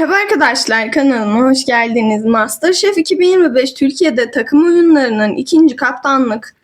Merhaba arkadaşlar kanalıma hoş geldiniz. Masterchef 2025 Türkiye'de takım oyunlarının ikinci kaptanlık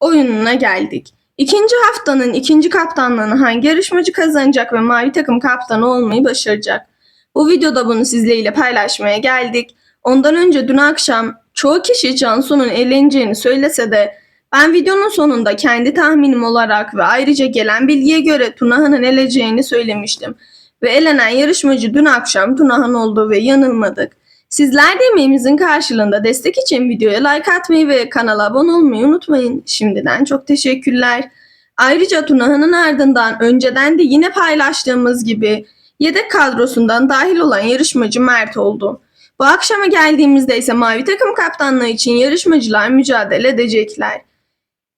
oyununa geldik. İkinci haftanın ikinci kaptanlığını hangi yarışmacı kazanacak ve mavi takım kaptanı olmayı başaracak? Bu videoda bunu sizlerle paylaşmaya geldik. Ondan önce dün akşam çoğu kişi Cansu'nun eğleneceğini söylese de ben videonun sonunda kendi tahminim olarak ve ayrıca gelen bilgiye göre Tuna'nın eleceğini söylemiştim. Ve elenen yarışmacı dün akşam Tunahan oldu ve yanılmadık. Sizler de emeğimizin karşılığında destek için videoya like atmayı ve kanala abone olmayı unutmayın. Şimdiden çok teşekkürler. Ayrıca Tunahan'ın ardından önceden de yine paylaştığımız gibi yedek kadrosundan dahil olan yarışmacı Mert oldu. Bu akşama geldiğimizde ise mavi takım kaptanlığı için yarışmacılar mücadele edecekler.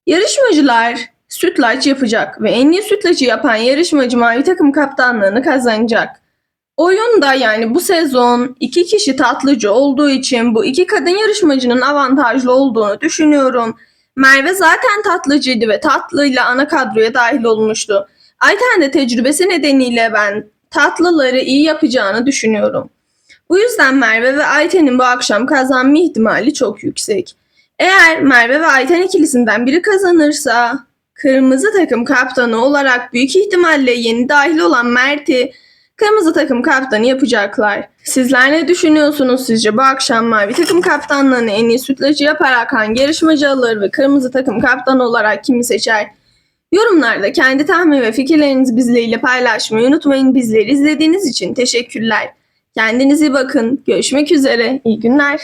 Yarışmacılar sütlaç yapacak ve en iyi sütlacı yapan yarışmacı mavi takım kaptanlığını kazanacak. Oyunda yani bu sezon iki kişi tatlıcı olduğu için bu iki kadın yarışmacının avantajlı olduğunu düşünüyorum. Merve zaten tatlıcıydı ve tatlıyla ana kadroya dahil olmuştu. Ayten de tecrübesi nedeniyle ben tatlıları iyi yapacağını düşünüyorum. Bu yüzden Merve ve Ayten'in bu akşam kazanma ihtimali çok yüksek. Eğer Merve ve Ayten ikilisinden biri kazanırsa kırmızı takım kaptanı olarak büyük ihtimalle yeni dahil olan Mert'i kırmızı takım kaptanı yapacaklar. Sizler ne düşünüyorsunuz sizce bu akşam mavi takım kaptanlığını en iyi sütlacı yaparak hangi yarışmacı alır ve kırmızı takım kaptanı olarak kimi seçer? Yorumlarda kendi tahmin ve fikirlerinizi bizlerle paylaşmayı unutmayın. Bizleri izlediğiniz için teşekkürler. Kendinize bakın. Görüşmek üzere. İyi günler.